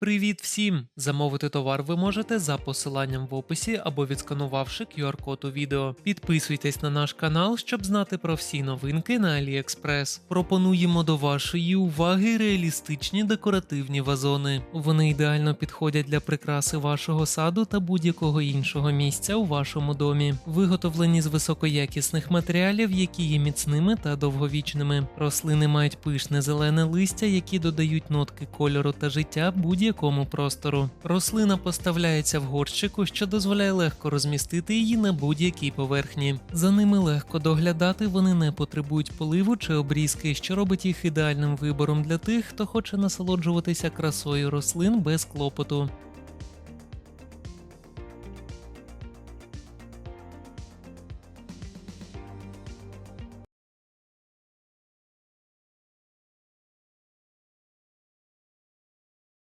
Привіт всім! Замовити товар ви можете за посиланням в описі або відсканувавши QR-код у відео. Підписуйтесь на наш канал, щоб знати про всі новинки на AliExpress. Пропонуємо до вашої уваги реалістичні декоративні вазони. Вони ідеально підходять для прикраси вашого саду та будь-якого іншого місця у вашому домі. Виготовлені з високоякісних матеріалів, які є міцними та довговічними. Рослини мають пишне зелене листя, які додають нотки кольору та життя будь-якому простору. Рослина поставляється в горщику, що дозволяє легко розмістити її на будь-якій поверхні. За ними легко доглядати, вони не потребують поливу чи обрізки, що робить їх ідеальним вибором для тих, хто хоче насолоджуватися красою рослин без клопоту.